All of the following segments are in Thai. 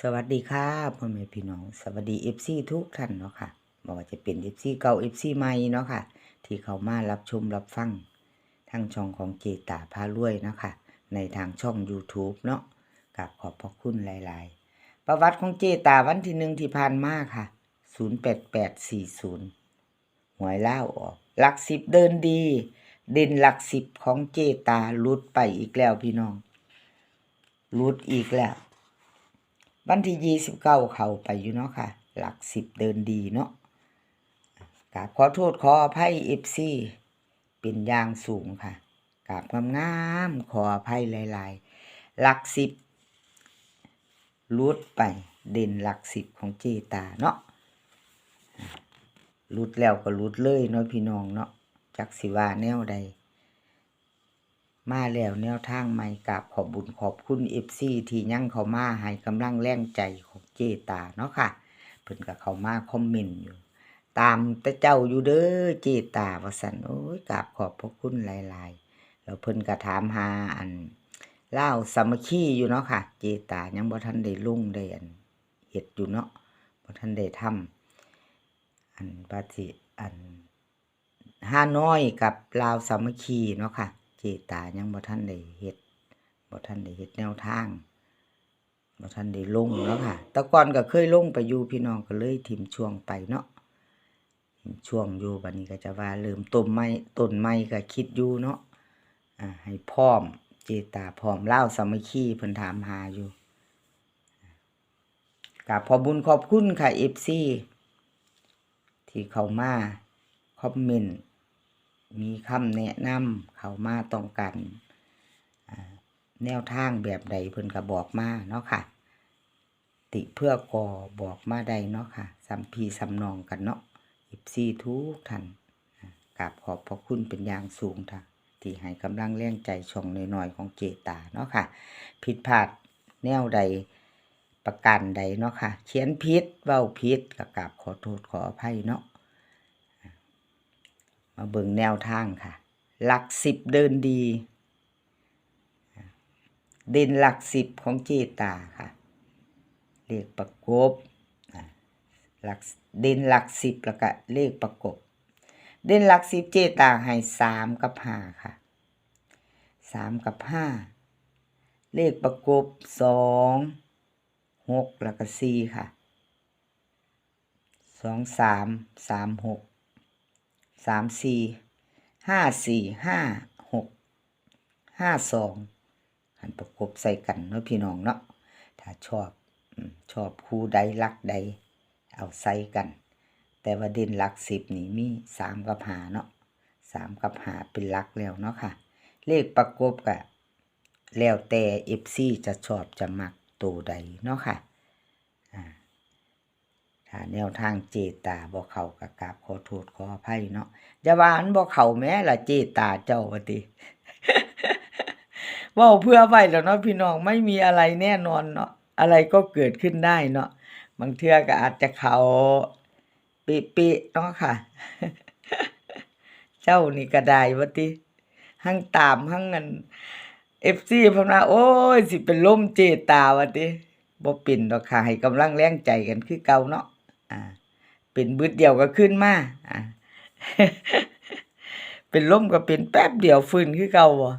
สวัสดีค่ะพ่อแม่พี่น้อง สวัสดีเอฟซีทุกท่านเนาะค่ะบ่ว่าจะเป็นเอฟซีเก่าเอฟซีใหม่เนาะค่ะ ที่เขามารับชมรับฟังทางช่องของเจตาพารวยเนาะค่ะในทางช่อง YouTube เนาะกับขอบพระคุณหลาย ๆ ประวัติของเจตาวันที่หนึ่งที่ผ่านมาค่ะ08840หวยเล่าออก หลักสิบเดินดี เด่นหลักสิบของเจตาลุดไปอีกแล้วพี่น้องลุดอีกแล้ว วันที่ยี่สิบเก้าเข้าไปอยู่เนาะค่ะ หลักสิบเดินดีเนาะกราบขอโทษขออภัยเอฟซีเป็นยางสูงค่ะกราบงามๆขออภัยหลายๆ หลักสิบลุดไปเด่นหลักสิบของเจตาเนาะลุดแล้วก็ลุดเลยเนาะพี่น้องเนาะจักสิว่าแนวใด มาแล้วแนวทางใหม่กับขอบบุญขอบคุณเอฟซีที่ยั่งเขามาให้กำลังแรงใจของเจตาเนาะค่ะเพิ่นกับเขามาคอมเมนต์อยู่ ตามต่เจ้าอยู่เด้อเจตาว่าสันโอ้ยกราบขอบพระคุณหลายๆแล้วเพิ่นก็ถามหาอันเล่าสามัคคีอยู่เนาะค่ะ เจตายังบ่ทันได้ลงได้อันเฮ็ดอยู่เนาะบ่ทันได้ทำอันปาจิอันห้าน้อยกับลาวสามัคคีเนาะค่ะ จตายังบ่ทันได้เฮ็ดบ่ทันได้เฮ็ดแนวทางบ่ทันได้ลงเนาะค่ะต่ก่อนก็เคยลงไปอยู่พี่น้องก็เลยถิ่มช่วงไปเนาะช่วงอยู่บัดนี้ก็จะว่าเริ่มต้นไม้ต้นไม้ก็คิดอยู่เนาะอ่าให้พร้อมเจตาพร้อมเล่าสามัคคีเพิ่นถามหาอยู่กับขอบุญขอบคุณค่ะ FC ที่เข้ามาคอมเมนต์ มีคำแนะนำเขามาต้องการอ่าแนวทางแบบใดเพิ่นก็บอกมาเนาะค่ะ ติเพื่อก่อบอกมาได้เนาะค่ะสัมพีสำนองกันเนาะอิบซี่ทุกท่านกราบขอบพระคุณเป็นอย่างสูงค่ะ ที่ให้กำลังแรงใจช่องน้อยๆของเจตาเนาะค่ะ ผิดพลาดแนวใดประการใดเนาะค่ะ เขียนผิดเว้าผิดก็กราบขอโทษขออภัยเนาะ มาเบิ่งแนวทางค่ะ หลักสิบเดินดี เด่นหลักสิบของเจตาค่ะเลขประกบหลักเด่นหลักสิบแล้วก็เลขประกบ เด่นหลักสิบเจตาให้สามกับห้าค่ะสามกับห้าเลขประกบสองหกแล้วก็สี่ค่ะสองสามสามหก สามสี่ห้าสี่ห้าหกห้าสองหันประกบใส่กันเนาะพี่น้องเนาะถ้าชอบชอบคู่ใดลักใด เอาใส่กัน แต่ว่าเด่นหลักสิบนี่มีสามกับหาเนาะสามกับหาเป็นลักแล้วเนาะค่ะ เลขประกบกะแล้วแต่เอฟซีจะชอบจะมักตัวใดเนาะค่ะ แนวทางเจตาบ่เขากับกราบขอโทษขออภัยเนาะอย่าว่าอันบ่เขาแม้ละเจตาเจ้าว่าติว้าเพื่อไว้แล้วเนาะพี่น้องไม่มีอะไรแน่นอนเนาะอะไรก็เกิดขึ้นได้เนาะบางเทื่อก็อาจจะเขาปิๆเนาะค่ะ เจ้านี่ก็ได้ว่าติหั่งตามหั่งอัน FC เพิ่นว่าโอ้ย สิเป็นลมเจตาว่าติบ่เป็นดอกค่ะให้กำลังแรงใจกันคือเก่าเนาะ อ่าเป็นบึดเดียวก็ขึ้นมาอ่าเป็นล้มก็เป็นแป๊บเดียวฟื้นคือเก่าบ่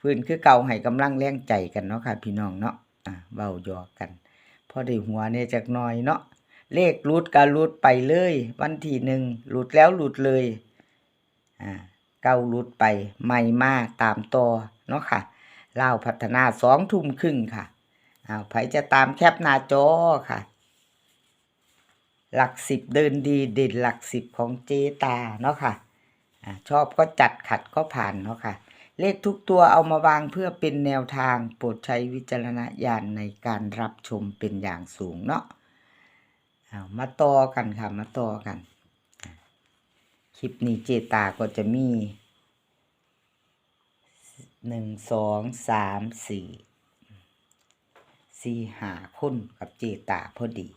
ฟื้นคือเก่าให้กำลังแรงใจกันเนาะค่ะ พี่น้องเนาะอ่าเว้าหยอกกันพอได้หัวเนี่ยจักน่อยเนาะเลขหลุดก็หลุดไปเลย วันที่หนึ่งหลุดแล้วหลุดเลยอ่าเก้าหลุดไปใหม่มาตามต่อเนาะค่ะเล่าพัฒนาสองทุ่มครึ่งค่ะอ้าวไผจะตามแคปหน้าจอค่ะ หลักสิบเดินดีเด่นหลักสิบของเจตาเนาะค่ะอ่าชอบก็จัดขัดก็ผ่านเนาะค่ะ เลขทุกตัวเอามาวางเพื่อเป็นแนวทางโปรดใช้วิจารณญาณในการรับชมเป็นอย่างสูงเนาะเอามาต่อกันค่ะมาต่อกัน คลิปนี้เจตาก็จะมีหนึ่งสองสามสี่สี่หาคนกับเจตาพอดี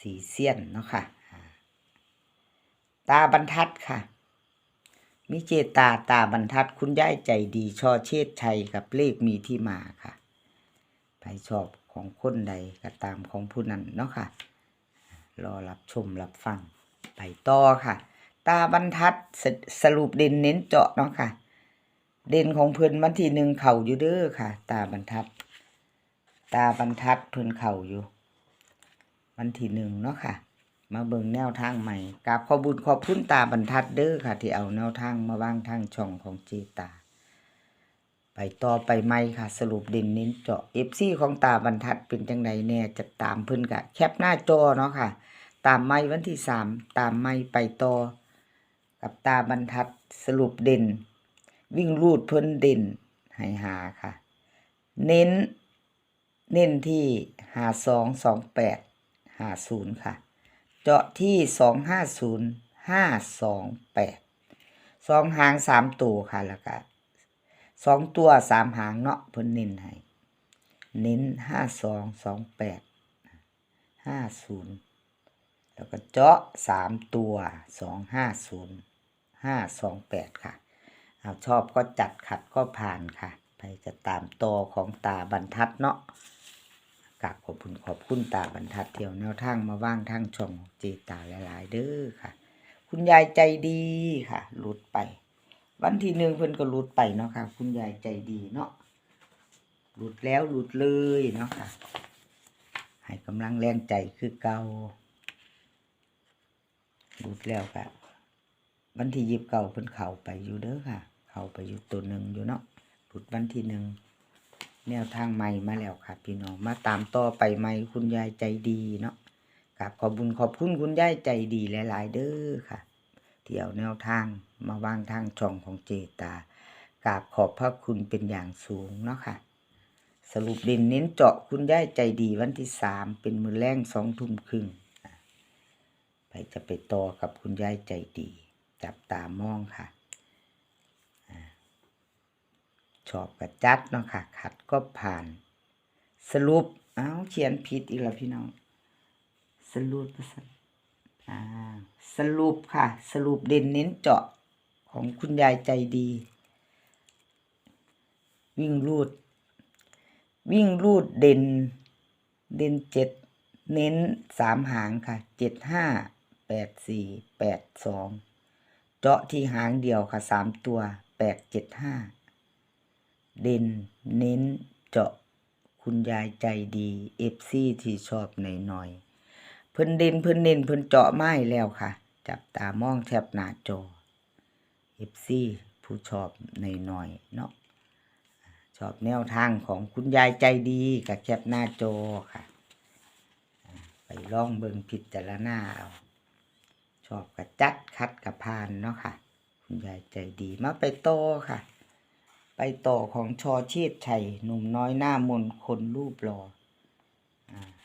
สีเสี้ยนเนาะค่ะอ่าตาบรรทัดค่ะ มิเจตาตาบรรทัดคุณย่ายใจดีช่อเชษชัยกับเลขมีที่มาค่ะใครชอบของคนใดก็ตามของผู้นั้นเนาะค่ะ รอรับชมรับฟัง ไปต่อค่ะ ตาบรรทัดสสรุปเด่นเน้นเจาะเนาะค่ะ เด่นของเพิ่อนวันที่หนึ่งเข่าอยู่เด้อค่ะ ตาบรรทัด ตาบรรทัดเพิ่นเข่าอยู่ วันที่หนึ่งเนาะค่ะ มาเบิ่งแนวทางใหม่กราบขอบุญขอบคุณตาบรรทัดเด้อค่ะ ที่เอาแนวทางมาวางทางช่องของเจตา ไปต่อไปใหม่ค่ะ สรุปด่นเน้นเจาะ FC ของตาบรรทัดเป็นจังไดแน่จะตามเพิ่นกะ แคปหน้าจอเนาะค่ะ ตามไม่วันที่สามตามไม่ไปต่อกับตาบรรทัดสรุปเด่น วิ่งรูดเพิ่นเด่นให้หาค่ะ เน้น เน้นที่หาสองสองแปด หาศูนย์ค่ะ เจาะที่สองห้าศูนย์ห้าสองแปดสองหางสามตัวค่ะแล้วก็สองตัวสามหางเนาะเพิ่นเน้นให้เน้นห้าสองสองแปดห้าศูนย์แล้วก็เจาะสามตัวสองห้าศูนย์ห้าสองแปดค่ะเอาชอบก็จัดขัดก็ผ่านค่ะ ไปจะตามต่อของตาบรรทัดเนาะ กราบขอบคุณขอบคุณตาบรรทัดเที่ยวแนวทางมาว่างทางช่องเจตาหลาย ๆ เด้อค่ะ คุณยายใจดีค่ะหลุดไป วันที่หนึ่งเพิ่นก็หลุดไปเนาะค่ะ คุณยายใจดีเนาะหลุดแล้วหลุดเลยเนาะค่ะ ให้กำลังแรงใจคือเก่าหลุดแล้วค่ะวันที่ยิบเก่าเพิ่นเข้าไปอยู่เด้อค่ะ เข้าไปอยู่ตัวหนึ่งอยู่เนาะหลุดวันที่หนึ่ง แนวทางใหม่มาแล้วค่ะพี่น้องมาตามต่อไปใหม่คุณยายใจดีเนาะกราบขอบุญขอบคุณคุณยายใจดีหลาย ๆ เด้อค่ะเที่เอาแนวทางมาวางทางช่องของเจตากราบขอบพระคุณเป็นอย่างสูงเนาะค่ะ สรุปเด่นเน้นเจาะคุณยายใจดีวันที่สามเป็นมือแรงสองทุ่มครึ่งไปจะไปต่อกับคุณยายใจดี จับตามองค่ะอ่า ชอบกับจัดเนาะค่ะ ขัดก็ผ่าน สรุป เอ้าเขียนผิดอีกแล้วพี่น้อง สรุปสรุปค่ะ สรุปเด่นเน้นเจาะของคุณยายใจดี วิ่งรูด วิ่งรูดเด่น เด่นเจ็ดเน้นสามหางค่ะเจ็ดห้าแปดสี่แปดสองเจาะที่หางเดียวค่ะสามตัวแปดเจ็ดห้า เด่นเน้นเจาะคุณยายใจดีเอฟซีที่ชอบหน่อยๆเพิ่นเด่นเพิ่นเน้นเพิ่นเจาะไม้แล้วค่ะ จับตามองแทบหน้าจอเอฟซีผู้ชอบหน่อยๆเนาะชอบแนวทางของคุณยายใจดีกับแคปหน้าจอค่ะ ไปลองเบิ่งพิจารณาเอา ชอบกับจัดคัดกับพานเนาะค่ะ คุณยายใจดีมาไปโตค่ะ ไปต่อของชอเชษชัยหนุ่มน้อยหน้ามนคนรูปหล่อ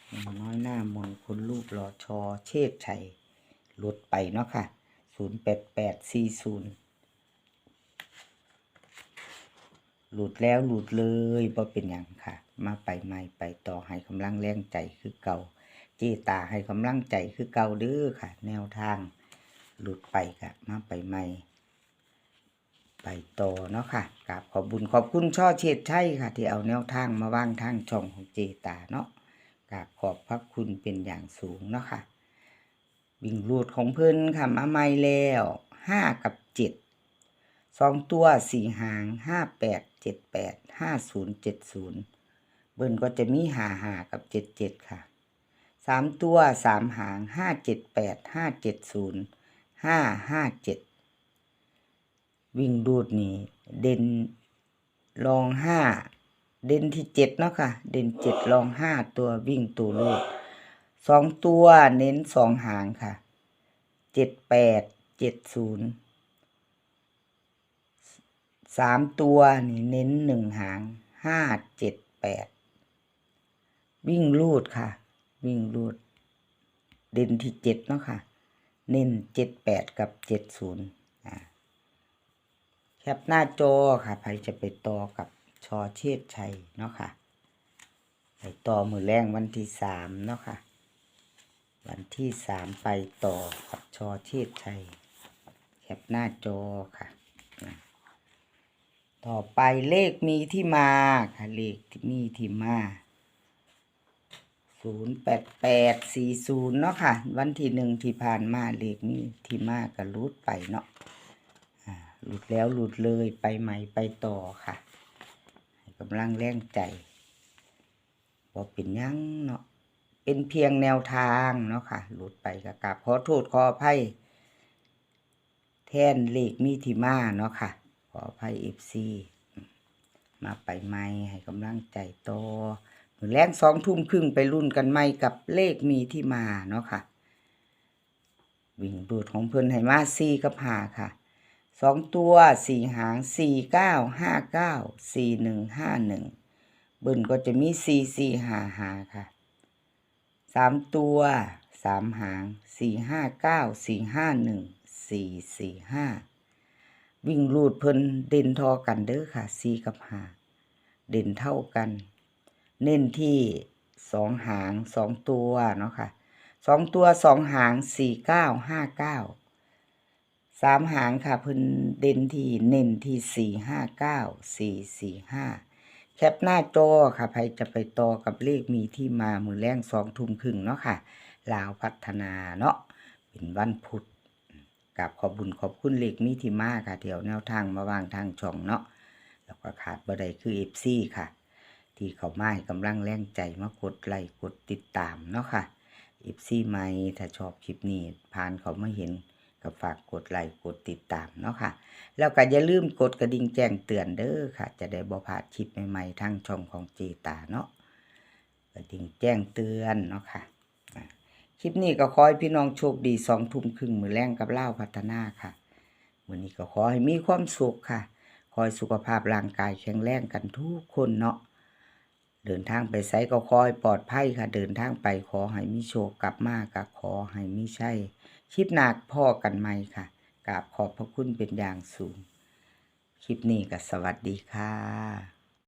หนุ่มน้อยหน้ามนคนรูปหล่อชอเชษชัยหลุดไปเนาะค่ะศูนย์แปดแปดสี่ศูนย์หลุดแล้วหลุดเลยบ่เป็นอย่างค่ะ มาไปใหม่ไปต่อให้กำลังแรงใจคือเก่าเจตาให้กำลังใจคือเก่าเด้อค่ะ แนวทาง หลุดไปค่ะ มาไปใหม่ ไปต่อเนาะค่ะกราบขอบบุญขอบคุณช่อเชษชัยค่ะ ที่เอาแนวทางมาวางทางช่องของเจตาเนาะกราบขอบพระคุณเป็นอย่างสูงเนาะค่ะวิ่งรูดของเพิ่นค่ะมาใหม่แล้วห้ากับเจ็ดสองตัวสี่หางห้าแปดเจ็ดแปดห้าศูนย์เจ็ดศูนย์เบิ้ลก็จะมีหาหากับเจ็ดเจ็ดค่ะสามตัวสามหางห้าเจ็ดแปดห้าเจ็ดศูนย์ห้าห้าเจ็ด วิ่งดูดนี่เด่นรองห้าเด่นที่เจ็ดเนาะค่ะ เด่นเจ็ดรองห้าตัววิ่งตัวลูดสองตัวเน้นสองหางค่ะเจ็ดแปดเจ็ดศูนย์สามตัวนี่เน้นหนึ่งหางห้าเจ็ดแปดวิ่งลูดค่ะ วิ่งลูด เด่นที่เจ็ดเนาะค่ะ เน้นเจ็ดแปดกับเจ็ดศูนย์ แคปหน้าจอค่ะใครจะไปต่อกับชอเชษชัยเนาะค่ะไปต่อมือแรงวันที่สามเนาะค่ะ วันที่สามไปต่อกับชอเชษชัยแคปหน้าจอค่ะ ต่อไปเลขมีที่มาค่ะเลขที่มีที่มาศูนย์แปดแปดสี่ศูนย์เนาะค่ะ วันที่หนึ่งที่ผ่านมาเลขนี้ที่มาก็รูดไปเนาะ หลุดแล้วหลุดเลยไปใหม่ไปต่อค่ะให้กำลังแรงใจว่าเป็นยังเนาะเป็นเพียงแนวทางเนาะค่ะ หลุดไปก็กราบขอโทษขออภัยแทนเลขมีที่มาเนาะค่ะ ขออภัยเอฟซีมาไปใหม่ให้กำลังใจต่อมือแรงสองทุ่มครึ่งไปรุ่นกันใหม่กับเลขมีที่มาเนาะค่ะ วิ่งดูดของเพิ่อนให้มาสี่กับหาค่ะ สองตัวสี่หางสี่เก้าห้าเก้าสี่หนึ่งห้าหนึ่งเบิ่นก็จะมีสี่สี่หาหาค่ะสามตัวสามหางสี่ห้าเก้าสี่ห้าหนึ่งสี่สี่ห้าวิ่งรูดเพิ่นเด่นทอกันเด้อค่ะสี่กับหาเด่นเท่ากัน เน้นที่สองหางสองตัวเนาะค่ะสองตัวสองหางสี่เก้าห้าเก้า สามหางค่ะพิ่นเด่นที่เน้นที่สี่ห้าเก้าสี่สี่ห้าแคปหน้าจอค่ะใครจะไปต่อกับเลขมีที่มามือแรงสองทุ่มครึ่งเนาะค่ะลาวพัฒนาเนาะเป็นวันพุธกับขอบุญขอบคุณเลขมีที่มาค่ะเดี๋ยวแนวทางมาวางทางช่องเนาะแล้วก็ขาดบ่ได้คือเอฟซีค่ะ ที่เขาไม้กำลังแรงใจมากดไลค์กดติดตามเนาะค่ะอิฟซี่ไม่ถ้าชอบคลิปนี้ผ่านเขามาเห็น ก็ฝากกดไลค์กดติดตามเนาะค่ะ แล้วก็อย่าลืมกดกระดิ่งแจ้งเตือนเด้อค่ะ จะได้บ่พลาดคลิปใหม่ๆทางช่องของเจตาเนาะกระดิ่งแจ้งเตือนเนาะค่ะอะคลิปนี้ก็ขอให้พี่น้องโชคดีสองทุ่มครึ่งมือแรงกับเล่าพัฒนาค่ะวันนี้ก็ขอให้มีความสุขค่ะขอให้สุขภาพร่างกายแข็งแรงกันทุกคนเนาะเดินทางไปไซก็ขอให้ปลอดภัยค่ะ เดินทางไปขอให้มีโชคกลับมาก็ขอให้มีใช่ คลิปหนักพ่อกันไหมค่ะกราบขอบพระคุณเป็นอย่างสูง คลิปนี้ก็สวัสดีค่ะ